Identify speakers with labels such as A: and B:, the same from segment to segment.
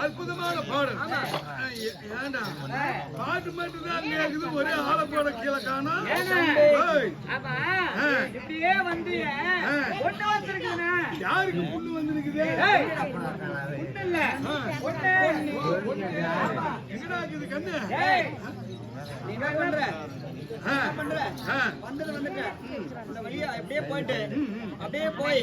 A: அற்புதமான பாடல். ஏண்டா? பாட்டு மட்டும் தான் கேக்குது ஒரே ஆளை போட கீழே காணோம்.
B: இப்படியே வந்து
A: யாருக்கு புண்ணு ஆ.
B: ஒண்ணு.
A: எங்கடா இருக்குது கண்ணு?
B: நீ என்ன பண்ற? வந்தது வந்துட்டு இந்த வழியா அப்படியே போயிட்டு அப்படியே போய்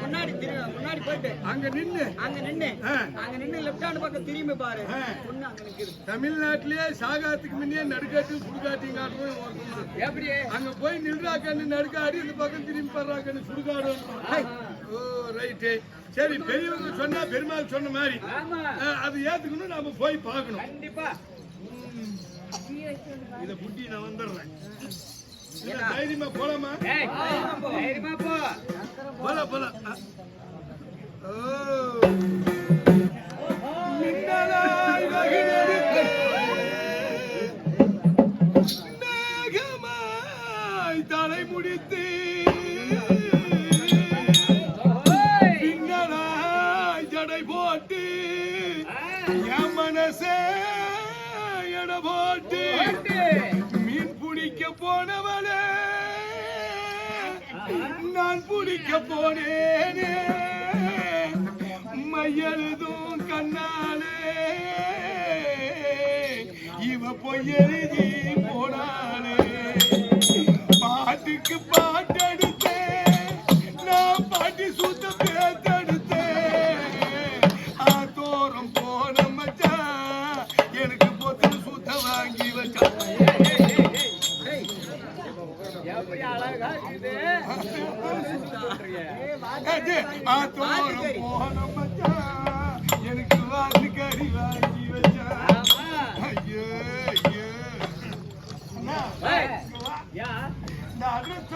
B: முன்னாடி திரு முன்னாடி போயிட்டு.
A: அங்க நின்னு.
B: அங்க நின்னு. அங்க நின்னு லெஃப்ட் ஹேண்ட் பக்கம் திரும்பி பாரு.
A: ஆ.
B: ஒண்ணு அங்க நிக்குது.
A: தமிழ்நாட்டிலேயே சாகாத்துக்கு முன்னே நடுக்காட்டு சுடுகாட்டி காட்டுவோம்
B: எப்படி?
A: அங்க போய் நில்றா கண்ணு நடுக்காடி இந்த பக்கம் திரும்பி படுறா கண்ணு சுடுகாடு ஓ ரைட்டு சரி பெரியவங்க சொன்னா பெருமாள் சொன்ன மாதிரி. அது ஏத்துக்கணும் நாம போய் பார்க்கணும்.
B: கண்டிப்பா.
A: இத புட்டி நான் வந்துடுறேன். தைரியமா போலாமா?
B: தைரியமா போ.
A: போல போல தலை முடித்து. பின்னலாய் ஜடை போட்டு. என் மனசே எடை போட்டு. மீன் பிடிக்க போனவளே. நான் பிடிக்க போனேனே. மையெழுதும் கண்ணாலே. இவ பொய்யெழுதி போனாலே பாட்டுக்கு பாட்டெடுத்தேன் எனக்கு வாத்து கறி வாங்கி வச்சான்
B: ஆமா.
A: ஐயோ ஐயோ. இந்த அட்ரஸ்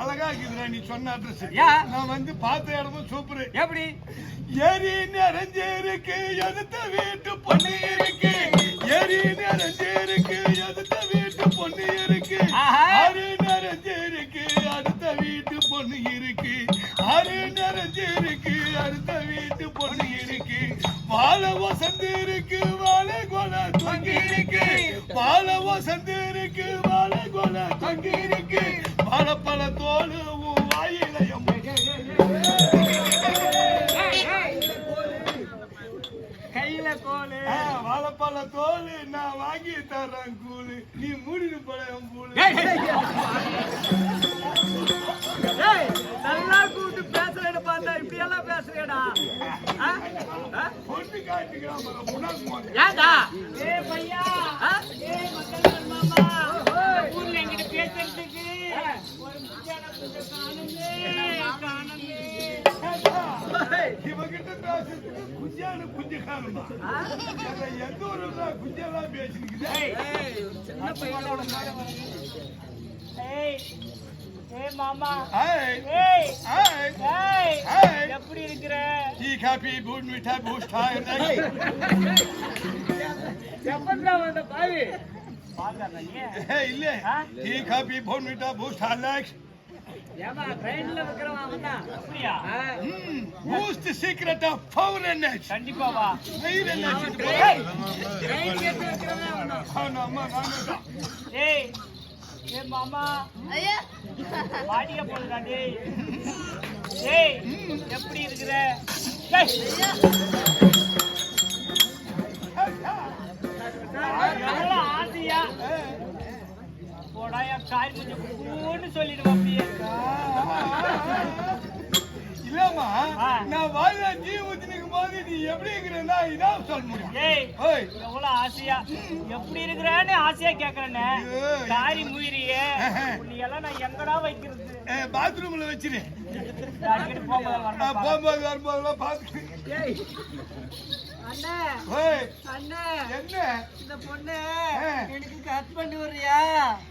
A: அழகா இருக்குதுடா நீ சொன்ன அட்ரஸ்.
B: யா.
A: நான் வந்து பார்த்த இடமும் சூப்பர்.
B: எப்படி?
A: ஏரி நிறைஞ்சிருக்கு எதுத்த வீட்டு பொண்ணு இருக்கு. ஏரி நிறைஞ்சிருக்கு எதுத்த வீட்டு பொண்ணு இருக்கு. ஆறு நிறைஞ்சிருக்கு அடுத்த வீட்டு பொண்ணு இருக்கு ஆறு நிறைஞ்சிருக்கு அடுத்த வீட்டு பொண்ணு இருக்கு வாழை வசந்து இருக்கு வாழை கொலை தொங்கி இருக்கு வாழை வசந்து இருக்கு வாழை கொலை தொங்கி இருக்கு வாழைப்பழ தோல் வாயிலையும்
B: கையில கோலு
A: வாழைப்பழ தோல் நான் வாங்கி தரேன் கூலு. நீ மூடிட்டு என் கூலு.
B: ஏய் நல்லா கூப்பிட்டு பேசுறேன்னு பார்த்தா இப்படி எல்லாம் பேசுறேடா. ஆ? ஆ?
A: பொண்ணு காட்டுக்கிறான்.
B: ஏண்டா ஏ பையா. ஏ மக்கள் மாமா
A: இவகிட்ட பேசுறதுக்கு குஞ்சானு குஞ்சு காணுமா எந்த ஒரு குஞ்செல்லாம் பேசிருக்குது
B: எப்படி இருக்கிற
A: டீ காபி பூட்
B: எப்படா வந்த பாவி
A: இல்ல டீ காபி பூட் மிட்டாய் பூஸ்டா ஹார்லிக்ஸ் பூஸ்ட் சீக்ரெட் ஆஃப் பவர்னஸ்
B: கண்டிப்பா வா.
A: வெயில் என்ன
B: ட்ரெயின் வைக்கிறவன் அவன் தான்
A: ஆமா தான்.
B: ஏய் ஏ மாமா.
C: ஐயா.
B: வாடிய போடுடா டேய். டேய் எப்படி இருக்கிற? டேய் ஆசையா? போடா என் காய் கொஞ்சம் கூன்னு
A: இல்லம்மா. நான் ஊத்தி நிற்கும் போது நீ எப்படி இருக்கிறன்னா இதான் சொல்ல முடியும்.
B: ஏய் எவ்வளவு ஆசையா? எப்படி இருக்கிறேன்னு ஆசையா கேக்குறேன்னு.
A: ஏய்.
B: தாரி நீ எல்லாம் நான் எங்கடா வைக்கிறது?
A: பாத்ரூம்ல வச்சிரு.
B: போகும்போது
A: வரும்போதெல்லாம்
B: அண்ணே
A: என்ன?
B: இந்த பொண்ணு. எனக்கு கட் பண்ணி வர்றியா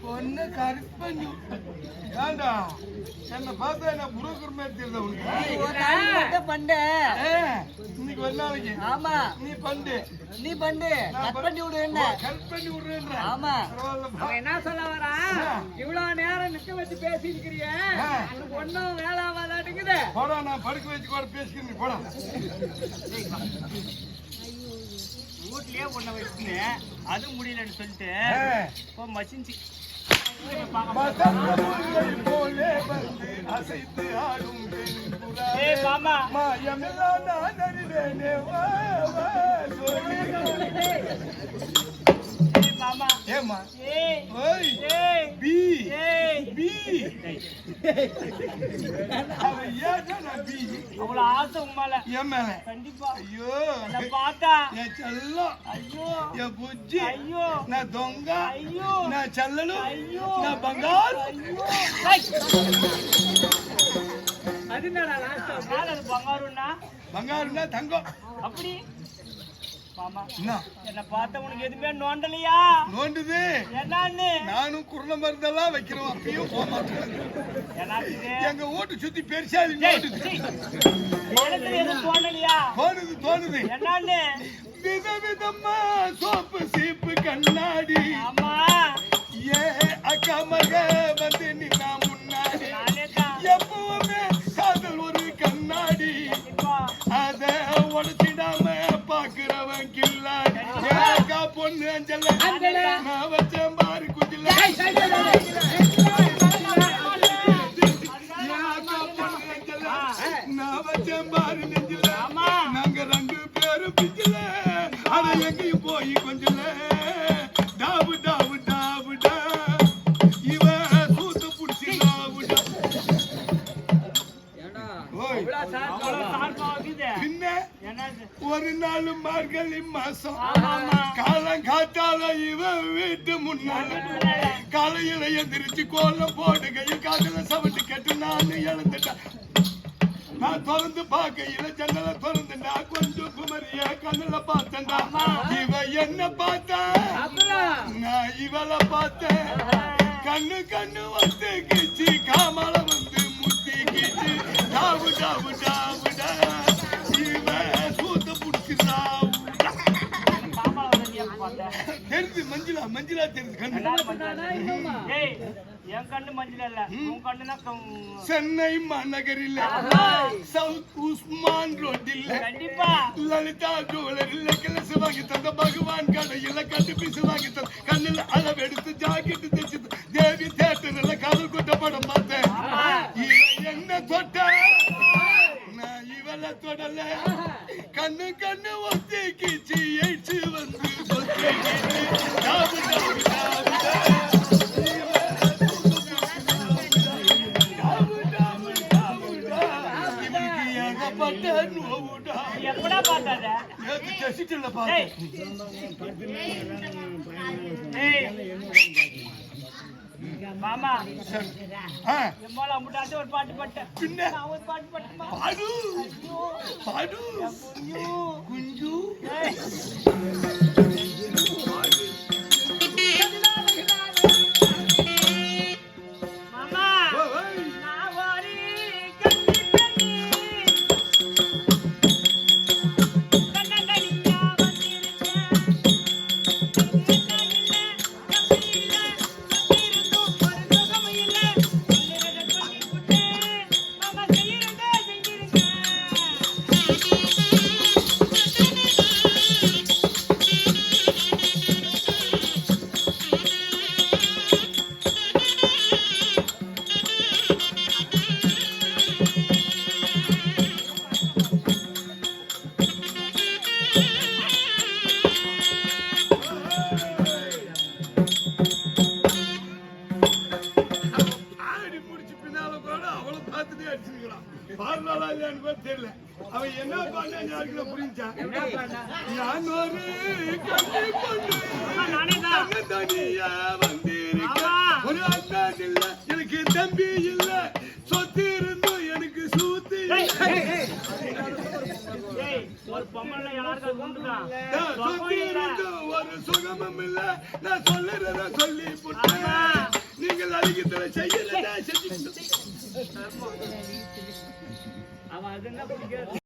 A: பொண்ணு கருப்பஞ்சு ஏண்டா என்ன பார்த்தா என்ன புரோக்கர் மாதிரி தெரியல உனக்கு?
B: ஒரு நாள் பண்ணு.
A: இன்னைக்கு ஒரு நாளைக்கு.
B: ஆமா.
A: நீ பண்ணு.
B: நீ பண்ணு. கட் பண்ணி விடு என்ன?
A: கட் பண்ணி விடுறேன்ற
B: ஆமா. அவன் என்ன சொல்ல வரான்? இவ்வளவு நேரம் நிக்க வச்சு பேசிருக்கிறிய ஒண்ணும் வேலை ஆகாதாட்டுக்குது.
A: போடா நான் படுக்க வச்சு கூட பேசிக்கிறேன் போடா.
B: வீட்லயே பொண்ணை வச்சுன்னு அது முடியலன்னு சொல்லிட்டு இப்போ மச்சிஞ்சி
A: மதங்கமுல்லை போலே வந்து அசைத்து ஆடும் பெண்புறா.
B: ஏய் மாமா
A: மாயமில்லா நான் அறிவேனே, வா, வா, சொல்லி.
B: ஏய் ஏமா
A: பி. பி. புஜ்ஜி.
B: ஐயோ.
A: நான் தொங்க.
B: ஐயோ.
A: நான் செல்லலு
B: ஐயோ.
A: நான் பங்கார்
B: ஐயோ. அது நான் லாஸ்ட்? பங்காருன்னா
A: தங்கம்.
B: அப்படி.
A: என்ன?
B: என்ன பார்த்த உனக்கு எதுவுமே நோண்டலையா?
A: நோண்டுது.
B: என்னன்னு?
A: நானும் குருண மருந்தெல்லாம் வைக்கிறோம். அப்பயும் போக மாட்டேன் எங்க வீட்டு சுத்தி பெருசாதி
B: டேய்,
A: நோண்டுது.
B: சீ. எனக்கு எதுவும் தோணலையா
A: தோணுது தோணுது.
B: என்னன்னு?
A: விதவிதமா சோப்பு சீப்பு கண்ணாடி.
B: ஆமா.
A: ஏ அக்கா மக வந்து நின்னா அக்கா பொண்ணு அஞ்சல
B: அஞ்சல.
A: நான் வச்சேன் பாரு குஞ்சில நாள் மார்கழி மாசம். காலம் காத்தால இவன் வீட்டு முன்னால காலையில எந்திரிச்சு கோலம் போடுகையில் காதுல சவுண்டு கேட்டு நான் இழந்துட்டேன் நான் திறந்து பார்க்கையில ஜன்னல திறந்துட்டா கொஞ்சம் குமரிய கண்ணுல பார்த்தேன்டா இவ என்ன பார்த்தா? நான் இவளை பார்த்தேன். கண்ணு கண்ணு வந்து கிச்சு காமல வந்து முத்தி கிச்சு. டாவு டாவுடா இவ மஞ்சுளா தெரிஞ்சு கண்ணு.
B: என் கண்ணு மஞ்சள் இல்ல. உன் கண்ணு தான்
A: சென்னை மாநகரில் சவுத் உஸ்மான் ரோட்டில்
B: கண்டிப்பா.
A: லலிதா ஜுவலரில் கிளசு வாங்கி தந்த பகவான் கடையில் கட்டு பீசு வாங்கி தந்த கண்ணில் அளவெடுத்து ஜாக்கெட்டு தைச்சு தேவி தேட்டரில் காதல் கொட்ட படம் பார்த்தேன். இவ என்ன தொட்ட? நான் இவளை தொடல. கண்ணு கண்ணு ஒத்தி கிச்சு எய்ச்சு வந்து
B: எப்படா பார்த்தாத
A: நேத்து பார்த்தேன்
B: மாமா எம்மால அம்புட்டாச்சு ஒரு பாட்டு
A: பின்ன
B: ஒரு பாட்டு பாட்டுமா
A: பாடு. பாடு குஞ்சு. பார்த்துட்டே அடிச்சிருக்கிறான். பாடுனாலா இல்லையான்னு கூட தெரியல. அவன் என்ன பண்ணான்னு யாருக்குள்ள புரிஞ்சா நான் ஒரு கண்ணி பொண்ணு
B: நானே தான்.
A: தங்க தனியா வந்திருக்கேன். ஒரு அண்ணா இல்ல எனக்கு தம்பி இல்ல. சொத்து இருந்தும் எனக்கு சூத்து ஒரு சுகமும் இல்ல. நான் சொல்லுறத சொல்லி புட்டேன்.
B: ஆமா.
A: பிடிக்கிறதுல செய்யறதா செஞ்சு
D: அவன் அது என்ன பிடிக்காது